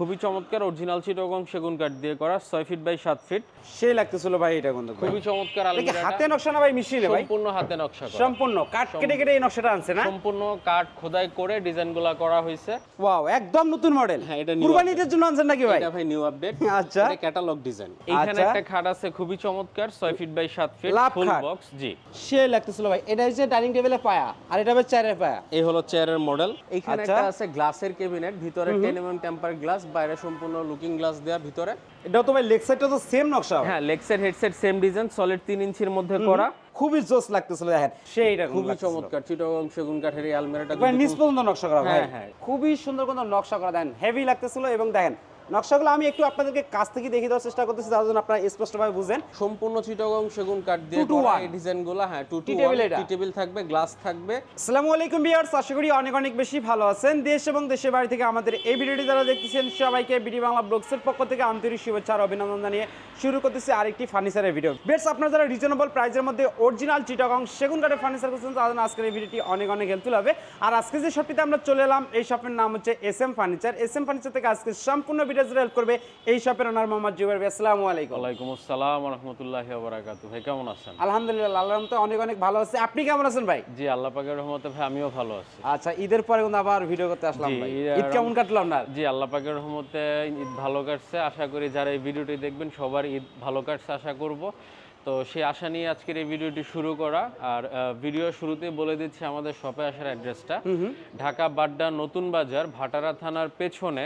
খুবই চমৎকার অরিজিনাল চিটগং সেগুন কাঠ দিয়ে করা ছয় ফিট বাই সাত ফিট সেই লাগতেছিল ভাই এটা কিন্তু খুবই চমৎকার হাতে নকশা না ভাই মেশিনে ভাই? সম্পূর্ণ হাতে নকশা করা। সম্পূর্ণ। কাঠ কেটে কেটে এই নকশাটা আনছে না? সম্পূর্ণ কাঠ খোদাই করে ডিজাইনগুলা করা হয়েছে। ওয়াও একদম নতুন মডেল হ্যাঁ, এটা কুরবানিদের জন্য আনছেন নাকি ভাই? এটা ভাই নিউ আপডেট আচ্ছা। এটা ক্যাটালগ ডিজাইন আচ্ছা। একটা খাট আছে খুবই চমৎকার ছয় ফিট বাই সাত ফিট লাভ ফুল বক্স জি। সেই লাগতেছিল ভাই। এটা হচ্ছে ডাইনিং টেবিলে পায়া আর এটা হচ্ছে চেয়ারের পায়া। এই হলো চেয়ারের মডেল এখানে। একটা আছে গ্লাসের কেবিনেট ভিতরে টেন এমএম টেম্পার গ্লাস বাইরে সম্পূর্ণ লুকিং গ্লাস দেওয়া ভিতরে। এটাও তো ভাই লেগ সাইডটা তো সেম নকশা। হ্যাঁ leg side headset same design solid 3 ইঞ্চির মধ্যে করা। খুবই জোস লাগতেছিল দেখেন। সেইটা খুবই চমৎকার চিটাগং সেগুন কাঠের এই আলমিরাটা ভাই নিস্পন্দ পর্যন্ত নকশা করা ভাই। হ্যাঁ, হ্যাঁ। খুবই সুন্দর কোনো নকশা করা দেন হেভি লাগতেছিল এবং দেখেন নকশাগুলো আমি একটু আপনাদেরকে কাছ থেকে দেখিয়ে দেওয়ার চেষ্টা করতেছি তার জন্য আপনারা স্পষ্টভাবে বুঝেন। সম্পূর্ণ চিটগং সেগুন কাঠ দিয়ে এই ডিজাইনগুলো হ্যাঁ টু টু table এটা। টি টেবিল থাকবে গ্লাস থাকবে। আসসালামু আলাইকুম বিয়ার্স আশা করি অনেক অনেক বেশি ভালো আছেন। দেশ এবং দেশের বাড়ি থেকে আমাদের এই ভিডিওটি যারা দেখতেছেন সবাইকে বিডি বাংলা ব্লগসের পক্ষ থেকে আন্তরিক শুভেচ্ছা আর অভিনন্দন জানিয়ে শুরু করতেছি আরেকটি ফার্নিচারের ভিডিও। বেশ আপনারা যারা রিজনেবল প্রাইসের মধ্যে অরিজিনাল চিটাগং সেগুন কাঠের ফার্নিচার করছেন তাদের আজকের এই ভিডিওটি অনেক অনেক হেল্পফুল হবে। আর আজকে যে শপটিতে আমরা চলে এলাম এই শপের নাম হচ্ছে S M furniture S M furniture থেকে আজকে সম্পূর্ণ ভিডিও হেল্প করবে এই শপের ওনার মোহাম্মদ জুবের ভাই আসসালামু আলাইকুম। ওয়ালাইকুম আসসালাম রহমতুল্লাহ বারাকাতু ভাই কেমন আছেন? আলহামদুলিল্লাহ আল্লাহ রহমতে অনেক অনেক ভালো আছে। আপনি কেমন আছেন ভাই? জি আল্লাহ পাকের রহমতে ভাই আমিও ভালো আছি। আচ্ছা ঈদের পরে কিন্তু আবার ভিডিও করতে আসলাম ভাই। ঈদ কেমন কাটলো আপনার? জি আল্লাহ পাকের রহমতে ঈদ ভালো কাটছে। আশা করি যারা এই ভিডিওটি দেখবেন সবার ঈদ ভালো কাটছে আশা করব। তো সেই আশা নিয়ে আজকের এই ভিডিওটি শুরু করা। আর ভিডিও শুরুতে বলে দিচ্ছি আমাদের শপে আসার অ্যাড্রেসটা। ঢাকা বাড্ডা নতুন বাজার ভাটারা থানার পেছনে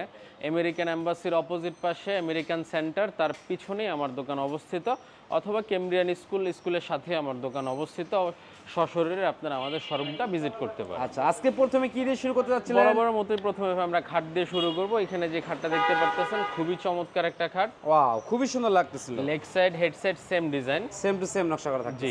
আমেরিকান অ্যাম্বাসির অপোজিট পাশে আমেরিকান সেন্টার তার পিছনেই আমার দোকান অবস্থিত। অথবা কেমব্রিয়ান স্কুল স্কুলের সাথে আমার দোকান অবস্থিত। সশরীরে আপনারা আমাদের শোরুমটা ভিজিট করতে পারেন। আচ্ছা আজকে প্রথমে কি দিয়ে শুরু করতে যাচ্ছিলেন বরাবর মতোই প্রথমে আমরা খাট দিয়ে শুরু করব। এখানে যে খাটটা দেখতে পারতেছেন খুবই চমৎকার একটা খাট। ওয়াও খুবই সুন্দর লাগতেছিল। Leg side headset same design same to same নকশা করা থাকছে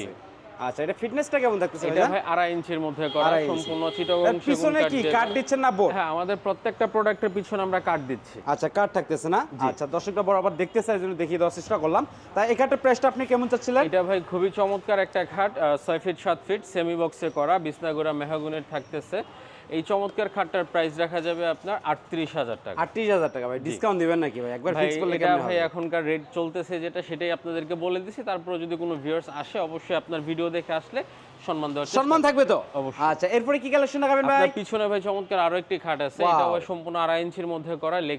আচ্ছা এটা ফিটনেসটা কেমন থাকতেছে এটা ভাই আড়াই ইঞ্চির মধ্যে করা সম্পূর্ণ চিটাগং পিছনে কি কাট দিচ্ছেন না বোর্ড? হ্যাঁ আমাদের প্রত্যেকটা প্রোডাক্টের পিছনে আমরা কাট দিচ্ছি। আচ্ছা কাট থাকতেছে না? আচ্ছা দর্শকরা বরাবর দেখতে চাই জন্য দেখিয়ে দেওয়ার চেষ্টা করলাম। তাই এই কাটের প্রাইসটা আপনি কেমন চাচ্ছিলেন? এটা ভাই খুবই চমৎকার একটা খাট ছয় ফিট সাত ফিট সেমি বক্সে করা বিসনাগুড়া মেহাগুনের থাকতেছে। এই চমৎকার খাটটার প্রাইস রাখা যাবে আপনার আটত্রিশ হাজার টাকা। আটত্রিশ হাজার টাকা ভাই ডিসকাউন্ট দিবেন নাকি ভাই? একবার ফিক্স করলে কেমন ভাই এখনকার রেট চলতেছে যেটা সেটাই আপনাদেরকে বলে দিছি। তারপর যদি কোনো ভিউয়ার্স আসে অবশ্যই আপনার ভিডিও দেখে আসলে সম্মান চেষ্টা সম্মান থাকবে তো? অবশ্যই। আচ্ছা এরপরে কি কালেকশন দেখাবেন ভাই? আপনার পিছনে ভাই চমৎকার আরও একটি খাট আছে. এটা ওই সম্পূর্ণ আড়াই ইঞ্চির মধ্যে করা লেগ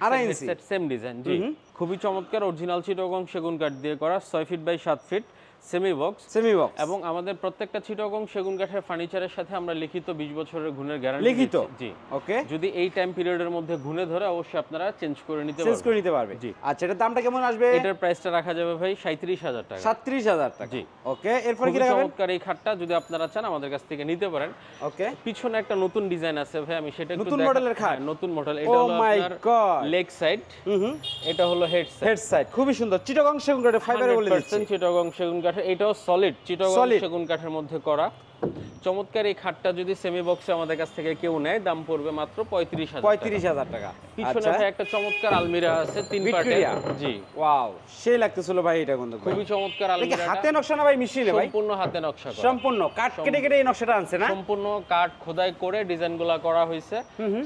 সেট সেম ডিজাইন জি। খুবই চমৎকার অরিজিনাল চিটগং সেগুন কাঠ দিয়ে করা ছয় ফিট বাই সাত feet semi box semi box এবং আমাদের প্রত্যেকটা চিটগং সেগুন কাঠের ফার্নিচারের সাথে আমরা লিখিত বিশ বছরের গুণের গ্যারান্টি লিখিত? জি। ওকে যদি এই টাইম পিরিয়ডের মধ্যে গুণে ধরে অবশ্যই আপনারা চেঞ্জ করে নিতে চেঞ্জ করে নিতে পারবে জি। আচ্ছা এটার দামটা কেমন আসবে? এটার প্রাইসটা রাখা যাবে ভাই সাঁত্রিশ হাজার টাকা। সাতত্রিশ হাজার টাকা। জি। ওকে এরপরে কি দেখাবেন? চমৎকার এই খাটটা যদি আপনারা চান আমাদের কাছ থেকে নিতে পারেন। ওকে পিছনে একটা নতুন ডিজাইন আছে ভাই আমি সেটা একটু নতুন মডেলের খাট? হ্যাঁ, নতুন মডেল এটা Oh হলো আপনার লেগ সাইড হুম এটা হলো হেড সাইড হেড সাইড খুবই সুন্দর। চিটাগং সেগুন কাঠের ফাইবারে বলে দিচ্ছি। চিটাগং সেগুন কাঠের এটাও সলিড চিটাগং সেগুন কাঠের মধ্যে করা। চমৎকার এই খাটটা যদি সেমি বক্সে আমাদের কাছ থেকে কেউ নেয় দাম পড়বে মাত্র পঁয়ত্রিশ হাজার পঁয়ত্রিশ হাজার টাকা। পিছনে আচ্ছা। একটা চমৎকার আলমিরা আছে তিন জি। ওয়াও। সেই লাগতেছিল ভাই এটা কিন্তু খুবই চমৎকার আলমিরা হাতে নকশা না ভাই মেশিনে ভাই? সম্পূর্ণ হাতে নকশা করা। সম্পূর্ণ। কেটে কেটে এই নকশাটা আনছে না? সম্পূর্ণ খোদাই করে ডিজাইনগুলো করা হয়েছে।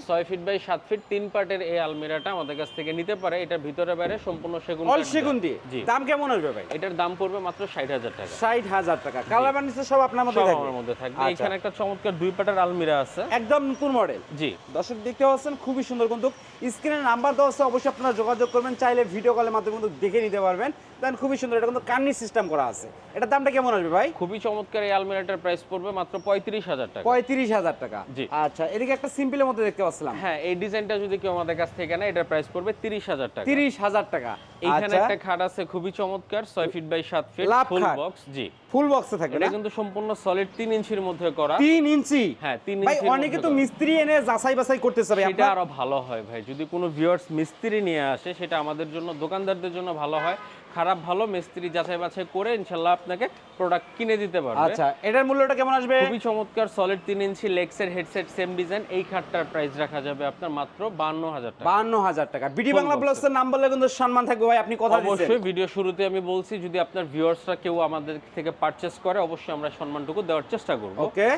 ছয় ফিট বাই সাত ফিট তিন পার্টের এই আলমিরাটা আমাদের কাছ থেকে নিতে পারে। এটার ভিতরে বাইরে সম্পূর্ণ সেগুন অল সেগুন দিয়ে? দাম কেমন আসবে ভাই? এটার দাম পড়বে মাত্র ষাট হাজার টাকা। ষাট হাজার টাকা। কালার বানিয়েছে সব আপনার মধ্যে থাকবে। আচ্ছা। এখানে একটা চমৎকার দুই পাটার আলমিরা আছে। একদম নতুন মডেল। জি। দর্শক দেখতে পাচ্ছেন খুবই সুন্দর কিন্তু স্ক্রিনে নাম্বার দেওয়া আছে অবশ্যই আপনারা যোগাযোগ করবেন চাইলে ভিডিও কলের মাধ্যমে কিন্তু দেখে নিতে পারবেন। দেন খুবই সুন্দর এটা কিন্তু কান্নি সিস্টেম করা আছে। এটার দামটা কেমন আসবে ভাই? খুবই চমৎকার এই আলমিরাটার প্রাইস পড়বে মাত্র পঁয়ত্রিশ হাজার টাকা। পঁয়ত্রিশ হাজার টাকা। জি। আচ্ছা এদিকে একটা সিম্পলের মধ্যে দেখতে পাচ্ছিলাম। হ্যাঁ এই ডিজাইনটা যদি কেউ আমাদের কাছ থেকে নেয় এটার প্রাইস পড়বে তিরিশ হাজার টাকা। তিরিশ হাজার টাকা। এখানে আচ্ছা। একটা খাট আছে খুবই চমৎকার ছয় ফিট বাই সাত ফিট ফুল বক্স জি। ফুল বক্সে থাকবে এটা কিন্তু সম্পূর্ণ সলিড তিন ইঞ্চির মধ্যে করা। তিন ইঞ্চি? হ্যাঁ তিন ভাই ইঞ্চির অনেকে তো মিস্ত্রি এনে যাচাই বাছাই ভাই সেটা আপনার আরও ভালো হয় ভাই। যদি কোনো ভিউয়ার্স মিস্ত্রি নিয়ে আসে সেটা আমাদের জন্য দোকানদারদের জন্য ভালো হয়। খারাপ ভালো মিস্ত্রি যাচাই বাছাই করে ইনশাল্লাহ আপনাকে প্রোডাক্ট কিনে দিতে পারবে। আচ্ছা এটার মূল্যটা কেমন আসবে? খুবই চমৎকার সলিড তিন ইঞ্চি লেগসের হেডসেট সেম ডিজাইন এই খাটটার প্রাইস রাখা যাবে আপনার মাত্র বান্ন হাজার টাকা। বাহান্ন হাজার টাকা। বিডি বাংলা প্লাসের নাম বললে কিন্তু সম্মান থাকবে ভাই আপনি কথা অবশ্যই ভিডিও শুরুতে আমি বলছি যদি আপনার ভিউয়ার্সরা কেউ আমাদের থেকে পারচেস করে অবশ্যই আমরা সম্মানটুকু দেওয়ার চেষ্টা করব। ওকে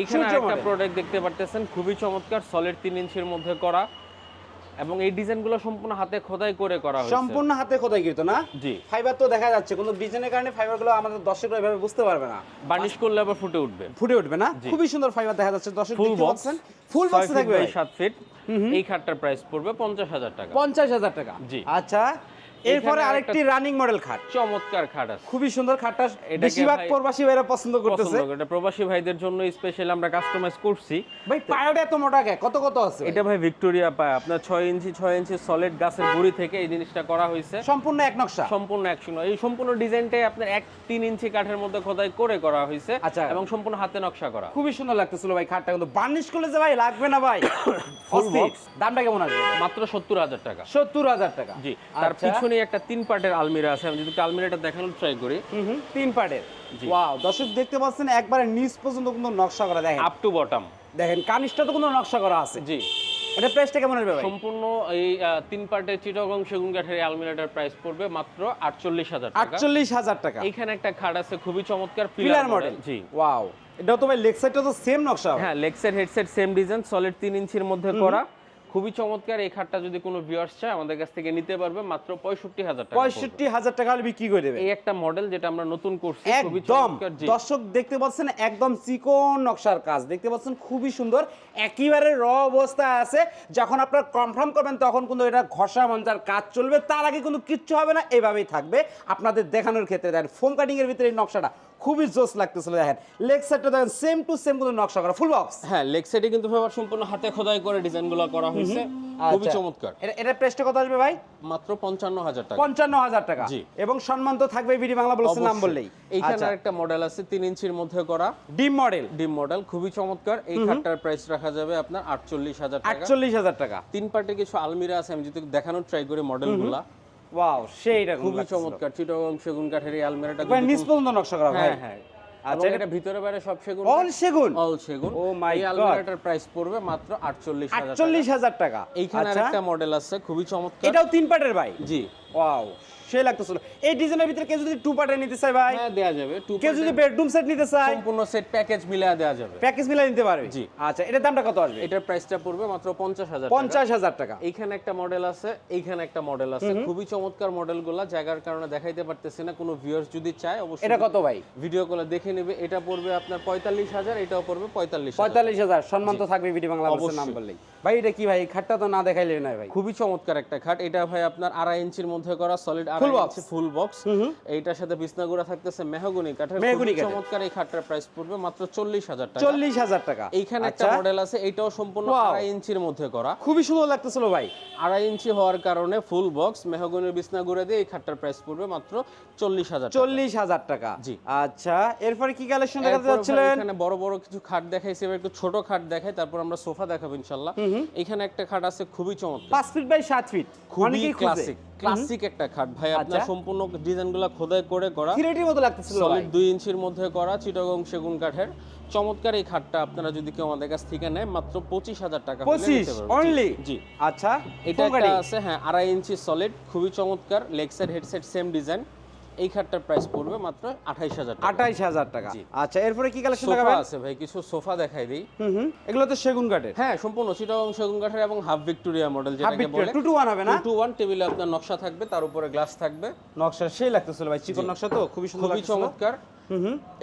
এইখানে একটা প্রোডাক্ট দেখতে পারতেছেন খুবই চমৎকার সলিড তিন ইঞ্চির মধ্যে করা। এবং এই ডিজাইনগুলো সম্পূর্ণ হাতে খোদাই করে করা হয়েছে। সম্পূর্ণ হাতে খোদাই কৃত না? জি। ফাইবার তো দেখা যাচ্ছে কোনো ডিজাইনের কারণে ফাইবারগুলো আমাদের দর্শকরা এভাবে বুঝতে পারবে না। বার্নিশ করলে আবার ফুটে উঠবে। ফুটে উঠবে না? খুবই সুন্দর ফাইবার দেখা যাচ্ছে দর্শক ফুল দেখতে বক্স পাচ্ছেন? ফুল বক্স থাকবে ভাই। সাত ফিট এই খাটটার প্রাইস পড়বে পঞ্চাশ হাজার টাকা। পঞ্চাশ হাজার টাকা। জি। আচ্ছা এরপরে আরেকটি রানিং মডেল খাট। চমৎকার খাট আছে। খুবই সুন্দর খাটটা। বেশিরভাগ প্রবাসী ভাইরা পছন্দ করতেছে। এটা প্রবাসী ভাইদের জন্য স্পেশাল আমরা কাস্টমাইজ করছি। ভাই পায়োটা এত মোটা কে? কত কত আছে এটা ভাই ভিক্টোরিয়া পায়। আপনার ছয় ইঞ্চি ছয় ইঞ্চি সলিড গাছের গুড়ি থেকে এই জিনিসটা করা হয়েছে। সম্পূর্ণ এক নকশা? সম্পূর্ণ একশো এই সম্পূর্ণ ডিজাইনটাই আপনার এক তিন ইঞ্চি কাঠের মধ্যে খোদাই করে করা হয়েছে আচ্ছা। এবং সম্পূর্ণ হাতে নকশা করা। খুবই সুন্দর লাগতেছিল ভাই খাটটা। কিন্তু বার্নিশ করলে যে ভাই লাগবে না ভাই। অস্থির। box। দামটা কেমন আসবে? মাত্র সত্তর হাজার টাকা। সত্তর হাজার টাকা। জি। তার আচ্ছা। পিছনে একটা তিন পার্টের আলমিরা আছে। আমি যদি আলমিরাটা দেখানোর ট্রাই করি। তিন পার্টের। ওয়াও দর্শক দেখতে পাচ্ছেন একবারে নিচ পর্যন্ত কিন্তু নকশা করা দেখেন। আপ টু বটম দেখেন কানিসটা তো কোনো নকশা করা আছে। জি। এটা প্রাইসটা কেমন আসবে ভাই? সম্পূর্ণ এই তিন পার্টের চিটগং সেগুন কাঠের আলমিরাটার প্রাইস পড়বে মাত্র আটচল্লিশ হাজার টাকা। এইখানে একটা খাট আছে খুবই চমৎকার পিলার মডেল জি। ওয়াও তো ভাই লেগ সাইডটা তো সেম নকশা হ্যাঁ হেডসেট সেম ডিজাইন সলিড তিন ইঞ্চির মধ্যে করা। খুবই চমৎকার এই খাটটা যদি কোনো ভিউয়ার্স চায় আমাদের কাছ থেকে নিতে পারবে মাত্র পঁয়ষট্টি হাজার টাকা। পঁয়ষট্টি হাজার টাকা হলে বিক্রি করে দেবে। এই একটা মডেল যেটা আমরা নতুন করছি খুবই একদম। চমৎকার জি দর্শক দেখতে পাচ্ছেন একদম চিকন নকশার কাজ। দেখতে পাচ্ছেন খুবই সুন্দর। একেবারে র অবস্থা আছে। যখন আপনারা কনফার্ম করবেন তখন কিন্তু এটা ঘষা মঞ্চার কাজ চলবে। তার আগে কিন্তু কিচ্ছু হবে না। এইভাবেই থাকবে। আপনাদের দেখানোর ক্ষেত্রে দেখেন ফোম কাটিং এর ভিতরে এই নকশাটা খুবই জোস লাগতেছিল দেখেন। লেগ সাইডটা দেখেন সেম টু সেম কিন্তু নকশা করা ফুল বক্স হ্যাঁ লেগ সাইডে কিন্তু আবার সম্পূর্ণ হাতে খোদাই করে ডিজাইনগুলো করা হয়েছে। খুবই আচ্ছা। চমৎকার। এটা এটা প্রেসটা কত আসবে ভাই? মাত্র পঞ্চান্ন হাজার টাকা। পঞ্চান্ন হাজার টাকা। জি। এবং সম্মান তো থাকবে বিডি বাংলা বলছে নাম বললেই। এইখানে আচ্ছা। একটা মডেল আছে তিন ইঞ্চির মধ্যে করা। ডিম মডেল ডিম মডেল খুবই চমৎকার। এই খাটটার প্রাইস রাখা যাবে আপনার আটচল্লিশ হাজার টাকা। আটচল্লিশ হাজার টাকা। তিন পার্টে কিছু আলমিরা আছে আমি যদি দেখানোর ট্রাই করি মডেলগুলা ওয়াও সেইটা খুবই চমৎকার চিটাগং সেগুন কাঠের এই আলমিরাটা নিচ পর্যন্ত নকশা করা হ্যাঁ হ্যাঁ। আচ্ছা, এটা ভিতরে বাইরে সব সেগুন অল সেগুন? অল সেগুন। ও মাই গড. আলমিরাটার প্রাইস পড়বে মাত্র আটচল্লিশ হাজার আটচল্লিশ হাজার টাকা। এইখানে আচ্ছা, আরেকটা মডেল আছে খুবই চমৎকার। এটাও তিন পার্টের ভাই? জি। ওয়াও সেই লাগতেছিল। এই ডিজাইনের ভিতরে কেউ যদি টু পার্টের নিতে চায় ভাই হ্যাঁ দেয়া যাবে। টু কেউ যদি বেডরুম সেট নিতে চায় সম্পূর্ণ সেট প্যাকেজ মিলিয়ে দেওয়া যাবে। প্যাকেজ মিলাই নিতে পারবে। জি। আচ্ছা এটার দামটা কত আসবে? এটার প্রাইসটা পড়বে মাত্র পঞ্চাশ হাজার পঞ্চাশ হাজার টাকা। এইখানে একটা মডেল আছে এইখানে একটা মডেল আছে। খুবই চমৎকার মডেলগুলা জায়গার কারণে দেখাইতে পারতেছি না কোনো ভিউয়ার্স যদি চায় অবশ্যই এটা কত ভাই? ভিডিও কলে দেখে নেবে। এটা পড়বে আপনার পঁয়তাল্লিশ হাজার এটাও পড়বে পঁয়তাল্লিশ হাজার। পঁয়তাল্লিশ হাজার। সম্মান তো থাকবে বিডি বাংলা অবশ্যই। নাম বললেই ভাই এটা কি ভাই? খাটটা তো না দেখাইলে না ভাই। খুবই চমৎকার একটা খাট। এটা ভাই আপনার আড়াই ইঞ্চির মধ্যে করা সলিড আড়াই Full ফুল বক্স এইটার সাথে বিছনাগুড়া থাকতেছে মেহগুনি কাঠের মেহগনি চমৎকার এই খাটটার প্রাইস পড়বে মাত্র চল্লিশ হাজার টাকা। চল্লিশ হাজার টাকা। এইখানে একটা মডেল আছে এটাও সম্পূর্ণ আড়াই ইঞ্চির মধ্যে করা। খুবই সুন্দর লাগতেছিল ভাই। আড়াই ইঞ্চি হওয়ার কারণে ফুল বক্স মেহগনির বিছনা দিয়ে এই খাটটার প্রাইস পড়বে মাত্র চল্লিশ হাজার টাকা। চল্লিশ হাজার টাকা। জি। আচ্ছা এরপরে কি কালেকশন দেখাতে যাচ্ছিলেন? এখানে বড় বড় কিছু খাট দেখাইছি এবার একটু ছোট খাট দেখাই তারপর আমরা সোফা দেখাবো ইনশাল্লাহ। এখানে একটা খাট আছে খুবই চমৎকার। ফিট বাই ফিট খুবই ক্লাসিক ক্লাসিক একটা খাট। ভাই আপনার আচ্ছা। সম্পূর্ণ ডিজাইনগুলো খোদাই করে করা। থ্রিডির মতো লাগতেছিল ভাই সলিড 2 ইঞ্চির মধ্যে করা চিটাগং সেগুন কাঠের। চমৎকার এই খাটটা আপনারা যদি কেউ আমাদের কাছ থেকে নেয় মাত্র পঁচিশ হাজার টাকা করে পঁচিশ নিতে পারবেন। জি, অনলি জি। আচ্ছা এটা একটা আছে হ্যাঁ আড়াই ইঞ্চি সলিড খুবই চমৎকার লেগসের হেডসেট সেম ডিজাইন এই খাটটার প্রাইস পড়বে মাত্র আঠাইশ হাজার আঠাইশ হাজার টাকা। আচ্ছা এরপরে কি কালেকশন সোফা আছে ভাই কিছু সোফা দেখাই দিই। এগুলো তো সেগুন কাঠের। হ্যাঁ সম্পূর্ণ চিটাগং সেগুন কাঠের এবং হাফ ভিক্টোরিয়া মডেল যেটা যেটাকে বলে। টু টু ওয়ান হবে না? টু ওয়ান টেবিলে আপনার নকশা থাকবে তার উপরে গ্লাস থাকবে। নকশা সেই লাগতেছিল ভাই চিকন নকশা তো? খুবই সুন্দর খুবই চমৎকার।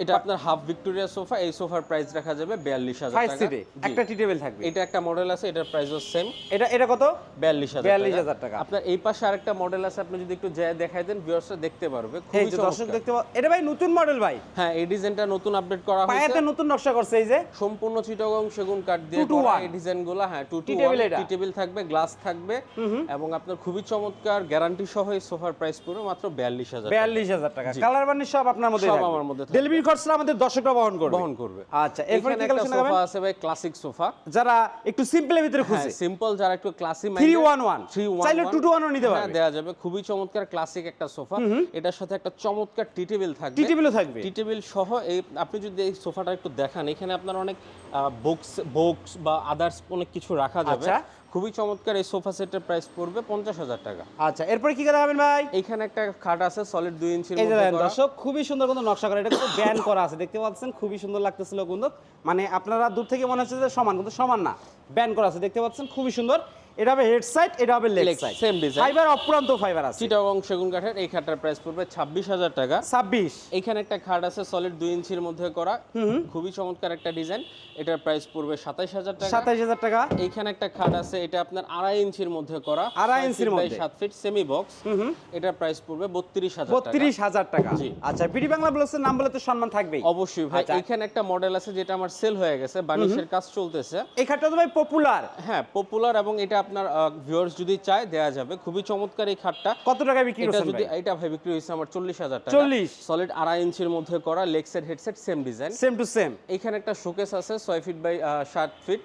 এটা আপনার হাফ ভিক্টোরিয়া সোফা এই সোফার প্রাইস রাখা যাবে বিয়াল্লিশ হাজার টাকা। একটা টি টেবিল থাকবে। এটা একটা মডেল আছে এটার প্রাইসও সেম এটা এটা কত? বিয়াল্লিশ হাজার 42,000 টাকা। আপনার এই পাশে আরেকটা মডেল আছে আপনি যদি একটু যায় দেখাই দেন ভিউয়ার্সরা দেখতে পারবে খুবই দর্শক দেখতে এটা ভাই নতুন মডেল ভাই। হ্যাঁ এই ডিজাইনটা নতুন আপডেট করা হয়েছে। পায়াতে নতুন নকশা করছে এই যে। সম্পূর্ণ চিটাগং সেগুন কাঠ দিয়ে করা এই ডিজাইনগুলো হ্যাঁ টু টু টেবিল থাকবে গ্লাস থাকবে এবং আপনার খুবই চমৎকার গ্যারান্টি সহ এই সোফার প্রাইস পড়বে মাত্র বিয়াল্লিশ হাজার বিয়াল্লিশ হাজার টাকা। কালার বার্নিশ সব আপনার মধ্যে সব আমার মধ্যে ডেলিভারি খরচটা আমাদের দর্শকরা বহন করবে। বহন করবে। আচ্ছা এরপরে কি একটা কালেকশন সোফা আছে ভাই ক্লাসিক সোফা। যারা একটু সিম্পলের ভিতরে হ্যাঁ খুঁজে সিম্পল যারা একটু ক্লাসি ওয়ান ওয়ান চাইলে টু টু ওয়ানও নিতে হ্যাঁ পারবে। দেওয়া যাবে। খুবই চমৎকার ক্লাসিক একটা সোফা। এটার সাথে একটা চমৎকার টি টেবিল থাকবে। টি টেবিলও থাকবে। টি টেবিল সহ এই আপনি যদি এই সোফাটা একটু দেখান এখানে আপনার অনেক বক্স বক্স বা আদার্স অনেক কিছু রাখা যাবে। আচ্ছা। খুবই চমৎকার এই সোফা সেটের প্রাইস পড়বে পঞ্চাশ হাজার টাকা। আচ্ছা এরপরে কি দেখাবেন ভাই? এখানে একটা খাট আছে সলিড দুই ইঞ্চি এই দেখেন দর্শক খুবই সুন্দর কিন্তু নকশা করা এটা কিন্তু ব্যান করা আছে দেখতে পাচ্ছেন খুবই সুন্দর লাগতেছিল কিন্তু। মানে আপনারা দূর থেকে মনে হচ্ছে যে সমান কিন্তু সমান না ব্যান করা আছে দেখতে পাচ্ছেন খুবই সুন্দর। এটা হবে হেড সাইড এটা হবে leg side same design. Fibre অপুরান্ত fibre আছে। চিটাগং সেগুন কাঠের এই খাটটার প্রাইস পড়বে ছাব্বিশ হাজার টাকা। 26 এখানে একটা খাট আছে সলিড দুই ইঞ্চির মধ্যে করা। খুবই চমৎকার একটা ডিজাইন এটার প্রাইস পড়বে সাতাইশ হাজার টাকা। 27000 টাকা। এইখানে একটা খাট আছে এটা আপনার আড়াই ইঞ্চির মধ্যে করা। আড়াই ইঞ্চির মধ্যে। সাত ফিট সেমি বক্স এটার প্রাইস পড়বে বত্রিশ হাজার টাকা। 32000 টাকা। আচ্ছা বিডি বাংলা ব্লগসের নাম বলে তো সম্মান থাকবেই। অবশ্যই ভাই আচ্ছা। এখানে একটা মডেল আছে যেটা আমার সেল হয়ে গেছে বানিশের কাজ চলতেছে। এই খাটটা তো ভাই পপুলার হ্যাঁ পপুলার এবং এটা আপনার ভিউয়ার্স যদি চায় দেয়া যাবে। খুবই চমৎকার এই খাটটা। কত টাকায় বিক্রি এটা যদি এটা ভাই বিক্রি হইছে আমার চল্লিশ হাজার টাকা। 40 সলিড আড়াই ইঞ্চির মধ্যে করা লেক্সের set headset same design same to same এখানে একটা শোকেস আছে 6 ফিট বাই 7 ফিট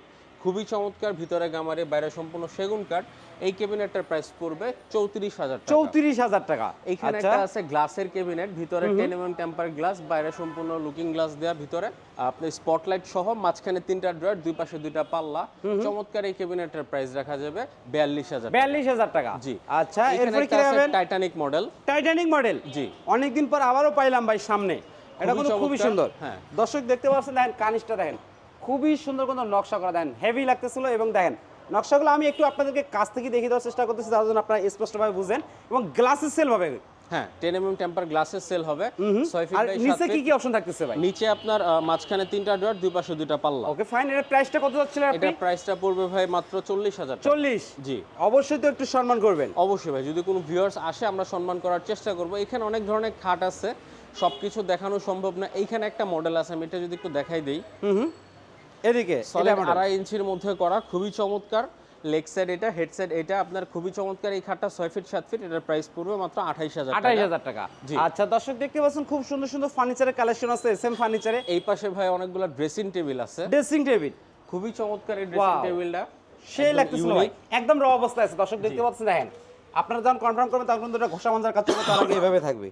খুবই চমৎকার। ভিতরে গামারে বাইরে সম্পূর্ণ সেগুন কাঠ। এই ক্যাবিনেটটার প্রাইস পড়বে চৌত্রিশ হাজার চৌত্রিশ হাজার টাকা। এইখানে আচ্ছা। একটা আছে গ্লাসের ক্যাবিনেট ভিতরে টেন টেম্পার গ্লাস বাইরে সম্পূর্ণ লুকিং গ্লাস দেওয়া ভিতরে। আপনি স্পটলাইট সহ মাঝখানে তিনটা ড্রয়ার দুই পাশে দুইটা পাল্লা। চমৎকার এই ক্যাবিনেটের প্রাইস রাখা যাবে বিয়াল্লিশ হাজার 42000 টাকা। জি। আচ্ছা এরপরে কি আছে রাখবেন টাইটানিক মডেল টাইটানিক মডেল জি। অনেকদিন পর আবারও পাইলাম ভাই সামনে। এটা কিন্তু খুবই সুন্দর। হ্যাঁ। দর্শক দেখতে পাচ্ছেন দেখেন কানিসটা দেখেন। খুবই সুন্দর কোনো নকশা করা দেন হেভি লাগতেছিল এবং দেখেন নকশাগুলো আমি একটু আপনাদেরকে কাছ থেকে দেখিয়ে দেওয়ার চেষ্টা করতেছি যার জন্য আপনারা স্পষ্টভাবে বুঝেন এবং গ্লাসের সেল হবে। হ্যাঁ টেন এম টেম্পার গ্লাসের সেল হবে ফিট আর নিচে কি কি অপশন থাকতেছে ভাই? নিচে আপনার মাঝখানে তিনটা ড্রয়ার দুই পাশে দুইটা পাল্লা। ওকে ফাইন এর প্রাইসটা কত যাচ্ছিল আপনি? এটার প্রাইসটা পড়বে ভাই মাত্র চল্লিশ হাজার টাকা। চল্লিশ? জি। অবশ্যই তো একটু সম্মান করবেন। অবশ্যই ভাই যদি কোনো ভিউয়ার্স আসে আমরা সম্মান করার চেষ্টা করব। এখানে অনেক ধরনের খাট আছে সব কিছু দেখানো সম্ভব না। এইখানে একটা মডেল আছে আমি এটা যদি একটু দেখাই দিই। হুম। এদিকে। আড়াই ইঞ্চির মধ্যে করা খুবই চমৎকার। লেগ সাইড এটা হেড সাইড এটা আপনার খুবই চমৎকার। এই খাটটা ছয় ফিট সাত ফিট এটার প্রাইস পড়বে মাত্র আঠাইশ হাজার আঠাইশ হাজার টাকা। আচ্ছা দর্শক দেখতে পাচ্ছেন খুব সুন্দর সুন্দর ফার্নিচারের কালেকশন আছে এস এম ফার্নিচারে এই পাশে ভাই অনেকগুলো ড্রেসিং টেবিল আছে। ড্রেসিং টেবিল খুবই চমৎকার এই ড্রেসিং টেবিলটা সেই লাগতেছিল একদম র অবস্থায় আছে। দর্শক দেখতে পাচ্ছেন দেখেন। আপনারা যখন কনফার্ম করবেন তখন কিন্তু এটা ঘোষা মাঞ্জার কাজ তার আগে এভাবে থাকবে।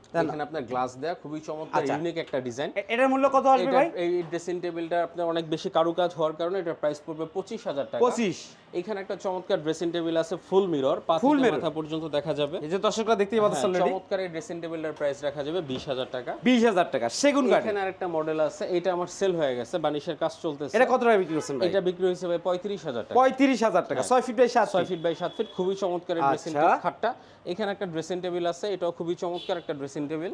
আপনার গ্লাস দেয়া খুবই চমৎকার আচ্ছা। ইউনিক একটা ডিজাইন এটার মূল্য কত আসবে ভাই? এই ড্রেসিং টেবিলটা আপনার অনেক বেশি কারুকাজ হওয়ার কারণে এটার প্রাইস পড়বে পঁচিশ হাজার টাকা। পঁচিশ। এখানে একটা চমৎকার ড্রেসিং টেবিল আছে ফুল মিরর পাঁচ মাথা পর্যন্ত দেখা যাবে। এই যে দর্শকরা দেখতেই পাচ্ছেন হ্যাঁ, অলরেডি চমৎকার এই ড্রেসিং টেবিলটার প্রাইস রাখা যাবে বিশ হাজার টাকা। বিশ হাজার টাকা সেগুন কাঠ এখানে আরেকটা মডেল আছে এটা আমার সেল হয়ে গেছে বানিশের কাজ চলতেছে। এটা কত টাকা বিক্রি করছেন ভাই? এটা বিক্রি হয়েছে ভাই পঁয়ত্রিশ হাজার টাকা। পঁয়ত্রিশ হাজার টাকা ছয় ফিট বাই সাত ছয় ফিট ফিট বাই সাত ফিট খুবই চমৎকার ড্রেসিং আচ্ছা। খাটটা এখানে একটা ড্রেসিং টেবিল আছে এটাও খুবই চমৎকার একটা ড্রেসিং টেবিল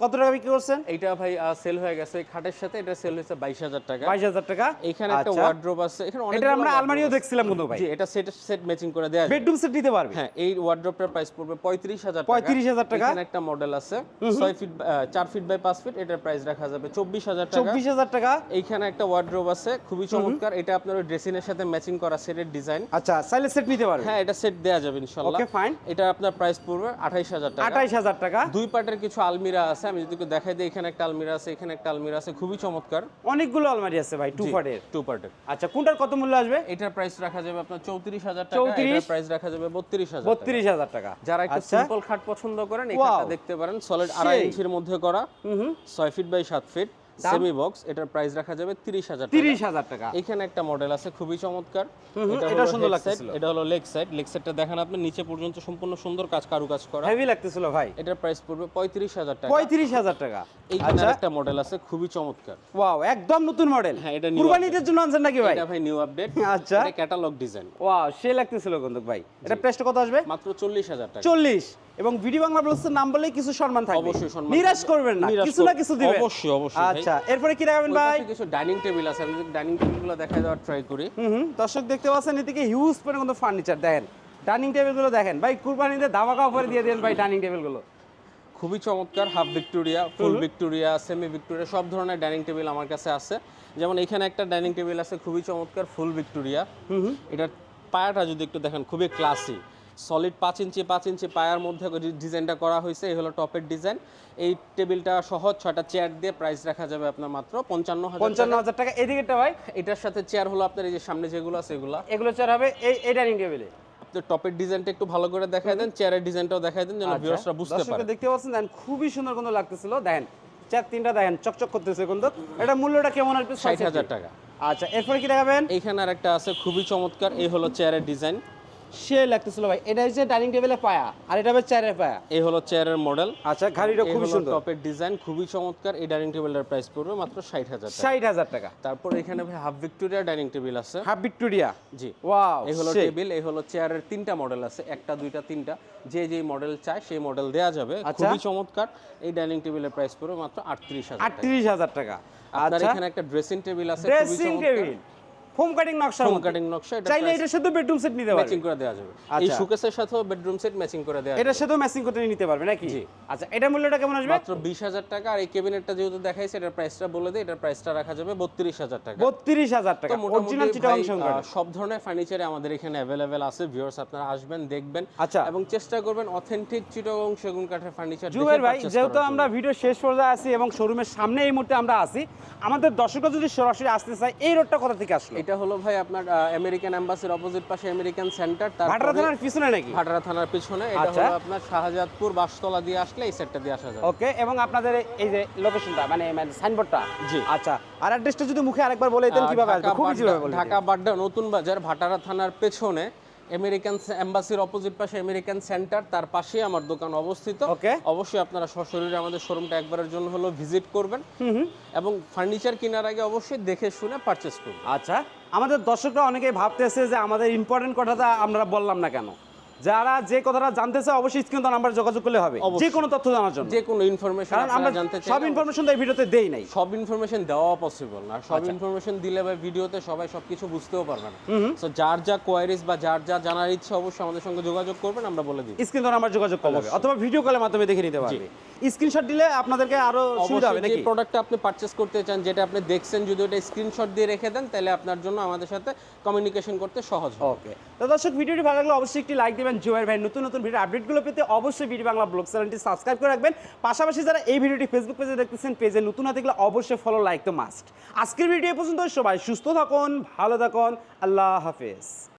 কত টাকা বিক্রি করছেন? এইটা ভাই সেল হয়ে গেছে খাটের সাথে এটা সেল হয়েছে বাইশ হাজার টাকা। বাইশ হাজার টাকা? এখানে একটা আচ্ছা। ওয়ার্ড্রোব আছে এখানে অনেক এটা আমরা আলমারিও দেখছিলাম কিন্তু ভাই। জি এটা সেট সেট ম্যাচিং করে দেয়া। বেডরুম সেট নিতে পারবে? হ্যাঁ এই ওয়ার্ড্রোপটার প্রাইস পড়বে পঁয়ত্রিশ হাজার 35,000 টাকা। এখানে একটা মডেল আছে। ছয় ফিট চার ফিট বাই পাঁচ ফিট এটার প্রাইস রাখা যাবে চব্বিশ হাজার টাকা। চব্বিশ হাজার টাকা? এইখানে একটা ওয়ার্ড্রোব আছে খুবই চমৎকার। এটা আপনার ওই ড্রেসিং এর সাথে ম্যাচিং করা সেটের ডিজাইন আচ্ছা চাইলে সেট নিতে পারবে? হ্যাঁ এটা সেট দেয়া যাবে ইনশাল্লাহ। ওকে ফাইন এটা আপনার প্রাইস পড়বে আঠাইশ হাজার টাকা। আঠাইশ হাজার টাকা। দুই পার্টের কিছু আলমিরা আছে আমি যদি দেখাই দিই এখানে একটা আলমিরা আছে এখানে একটা আলমিরা আছে খুবই চমৎকার। অনেকগুলো আলমারি আছে ভাই টু পার্টের টু পার্টের আচ্ছা কোনটার কত মূল্য আসবে? এটার প্রাইস রাখা যাবে আপনার চৌত্রিশ হাজার টাকা এটার প্রাইস রাখা যাবে বত্রিশ হাজার বত্রিশ হাজার টাকা। যারা একটু আচ্ছা। সিম্পল খাট পছন্দ করেন এই. খাটটা দেখতে পারেন সলিড আড়াই ইঞ্চির মধ্যে করা ছয় ফিট বাই সাত ফিট সেমি বক্স এটার প্রাইস রাখা যাবে তিরিশ হাজার তিরিশ হাজার টাকা। এখানে একটা মডেল আছে খুবই চমৎকার। এটা সুন্দর লাগতেছিল। এটা হলো লেগ সাইড লেগ সাইডটা দেখেন আপনি নিচে পর্যন্ত সম্পূর্ণ সুন্দর কাজ কারুকাজ করা। হেভি লাগতেছিল ভাই। এটার প্রাইস পড়বে পঁয়ত্রিশ হাজার টাকা। পঁয়ত্রিশ হাজার টাকা। এইখানে আচ্ছা। একটা মডেল আছে খুবই চমৎকার। ওয়াও একদম নতুন মডেল হ্যাঁ, এটা কুরবানিদের জন্য আনছেন নাকি ভাই? এটা ভাই নিউ আপডেট আচ্ছা। এটা ক্যাটালগ ডিজাইন ওয়াও সে লাগতেছিল কিন্তু ভাই। এটা প্রাইসটা কত আসবে? মাত্র চল্লিশ হাজার টাকা। চল্লিশ। এবং ভিডি বাংলা ব্লগসের নাম বললেই কিছু সম্মান থাকবে। অবশ্যই সম্মান নিরাশ করবেন না কিছু না কিছু দিবেন। অবশ্যই, অবশ্যই। আচ্ছা এরপরে কি রাখবেন ভাই? কিছু ডাইনিং টেবিল আছে আমি ডাইনিং টেবিলগুলো দেখা দেওয়ার ট্রাই করি। হুম দর্শক দেখতে পাচ্ছেন এদিকে হিউজ পরিমাণ ফার্নিচার দেখেন। ডাইনিং টেবিলগুলো দেখেন। ভাই কুরবানিতে ধামাকা অফারে দিয়ে দেন ভাই ডাইনিং টেবিলগুলো খুবই চমৎকার half Victoria full Victoria semi Victoria সব ধরনের ডাইনিং টেবিল আমার কাছে আছে। যেমন এখানে একটা ডাইনিং টেবিল আছে খুবই চমৎকার ফুল ভিক্টোরিয়া হুম এটার পায়াটা যদি একটু দেখেন খুবই ক্লাসি সলিড পাঁচ ইঞ্চি পাঁচ ইঞ্চি পায়ার মধ্যে ডিজাইনটা করা হয়েছে। এই হলো টপের ডিজাইন। এই টেবিলটা সহ ছয়টা চেয়ার দিয়ে প্রাইস রাখা যাবে আপনার মাত্র পঞ্চান্ন হাজার পঞ্চান্ন হাজার টাকা। এদিকেটা ভাই। এটার সাথে চেয়ার হলো আপনার এই যে সামনে যেগুলো আছে এগুলা। এগুলো চেয়ার হবে এই এই ডাইনিং টেবিলে টপের ডিজাইনটা একটু ভালো করে দেখাই দেন চেয়ারের ডিজাইনটাও দেখাই দেন যেন ভিউয়ার্সরা বুঝতে আচ্ছা। পারে। দেখতে পাচ্ছেন দেখেন খুবই সুন্দর কিন্তু লাগতেছিল। দেখেন চার তিনটা দেখেন চকচক করতেছে কিন্তু এটা মূল্যটা কেমন আসবে ষাট হাজার টাকা। আচ্ছা এরপরে কি দেখাবেন? এইখানে আর একটা আছে খুবই চমৎকার। এই হলো চেয়ারের ডিজাইন। সে লাগতেছিল ভাই। এটা হচ্ছে ডাইনিং টেবিলের পায়া আর এটা হবে চেয়ারের পায়া। এই হলো চেয়ারের মডেল আচ্ছা গাড়িটা খুবই সুন্দর। টপের ডিজাইন খুবই চমৎকার। এই ডাইনিং টেবিলের প্রাইস পড়বে মাত্র ষাট হাজার টাকা। ষাট হাজার টাকা। তারপর এখানে ভাই হাফ ভিক্টোরিয়া ডাইনিং টেবিল আছে। হাফ ভিক্টোরিয়া জি। ওয়াও এই হলো টেবিল এই হলো চেয়ারের তিনটা মডেল আছে। একটা দুইটা তিনটা। যে যে মডেল চায় সেই মডেল দেয়া যাবে। আচ্ছা। খুবই চমৎকার। এই ডাইনিং টেবিলের প্রাইস পড়বে মাত্র আটত্রিশ হাজার টাকা। আটত্রিশ হাজার টাকা। আপনার আচ্ছা। এখানে একটা ড্রেসিং টেবিল আছে ড্রেসিং টেবিল ফোম কাটিং নকশা হোম কাটিং নকশা এটা চাইলে এটার সাথে বেডরুম সেট নিতে ম্যাচিং করে দেওয়া যাবে। এই। শোকেসের সাথেও বেডরুম সেট ম্যাচিং করে দেওয়া যাবে। এটার সাথেও ম্যাচিং করতে নিতে পারবে নাকি? আচ্ছা এটা মূল্যটা কেমন আসবে? মাত্র বিশ হাজার টাকা আর এই ক্যাবিনেটটা যেহেতু দেখাইছে এটার প্রাইসটা বলে দিই এটার প্রাইসটা রাখা যাবে বত্রিশ হাজার টাকা। বত্রিশ হাজার টাকা। অরিজিনাল চিটাং সব ধরনের ফার্নিচারে আমাদের এখানে আছে ভিউয়ার্স আপনারা আসবেন দেখবেন। আচ্ছা। এবং চেষ্টা করবেন অথেন্টিক চিটাগং সেগুন কাঠের ফার্নিচার জুবের ভাই যেহেতু আমরা ভিডিও শেষ পর্যায়ে আছি এবং শোরুমের সামনে এই মুহূর্তে আমরা আছি আমাদের দর্শকরা যদি সরাসরি আসতে চায় এই রোডটা কোথা থেকে আসলো? এটা হলো ভাই আপনার আমেরিকান এম্বাসির অপোজিট পাশে আমেরিকান সেন্টার ভাটারা তারপরে থানার পিছনে নাকি? ভাটারা থানার পিছনে। এটা আচ্ছা। হলো আপনার শাহজাদপুর বাসতলা দিয়ে আসলে এই সেটটা দিয়ে আসা যাবে। ওকে এবং আপনাদের এই যে লোকেশনটা মানে সাইনবোর্ডটা জি। আচ্ছা আর অ্যাড্রেসটা যদি মুখে আরেকবার বলে দেন কীভাবে আসবে খুব ইজি বলে ঢাকা বাড্ডা নতুন বাজার ভাটারা থানার পেছনে। আমেরিকান এম্বাসির অপোজিট পাশে আমেরিকান সেন্টার তার পাশেই আমার দোকান অবস্থিত। ওকে। অবশ্যই আপনারা সশরীরে আমাদের শোরুমটা একবারের জন্য হলো ভিজিট করবেন। এবং ফার্নিচার কেনার আগে অবশ্যই দেখে শুনে পারচেস করুন আচ্ছা আমাদের দর্শকরা অনেকেই ভাবতেছে যে আমাদের ইম্পর্টেন্ট কথাটা আমরা বললাম না কেন? যারা যে কথাটা জানতে চায় অবশ্যই স্ক্রিন নাম্বার যোগাযোগ করলে হবে। যে কোনো তথ্য জানার জন্য। যে কোনো ইনফরমেশন কারণ আমরা জানতে সব চাই ইনফরমেশন এই ভিডিওতে দেই নাই। সব ইনফরমেশন দেওয়া পসিবল না। সব আচ্ছা। ইনফরমেশন দিলে বা ভিডিওতে সবাই সবকিছু বুঝতেও পারবে না। তো যার যা কোয়ারিজ বা যার যা জানার ইচ্ছা অবশ্যই আমাদের সঙ্গে যোগাযোগ করবেন আমরা বলে দিই স্ক্রিন নাম্বার যোগাযোগ করলে হবে। অথবা ভিডিও কলের মাধ্যমে দেখে নিতে পারবে। স্ক্রিনশট দিলে আপনাদেরকে আরও সুবিধা হবে নাকি? প্রোডাক্টটা আপনি পারচেস করতে চান যেটা আপনি দেখছেন যদি ওটা স্ক্রিনশট দিয়ে রেখে দেন তাহলে আপনার জন্য আমাদের সাথে কমিউনিকেশন করতে সহজ হবে। ওকে তো দর্শক ভিডিওটি ভালো লাগলে অবশ্যই একটি লাইক দিবেন জুয়ের ভাই, নতুন নতুন ভিডিও আপডেটগুলো পেতে অবশ্যই ভিডিও বাংলা ব্লগ চ্যানেলটি সাবস্ক্রাইব করে রাখবেন। পাশাপাশি যারা এই ভিডিওটি ফেসবুক পেজে দেখতেছেন, পেজে নতুন হাতে গেলে অবশ্যই ফলো লাইক তো মাস্ট আজকের ভিডিও পর্যন্ত সবাই সুস্থ থাকুন, ভালো থাকুন, আল্লাহ হাফেজ।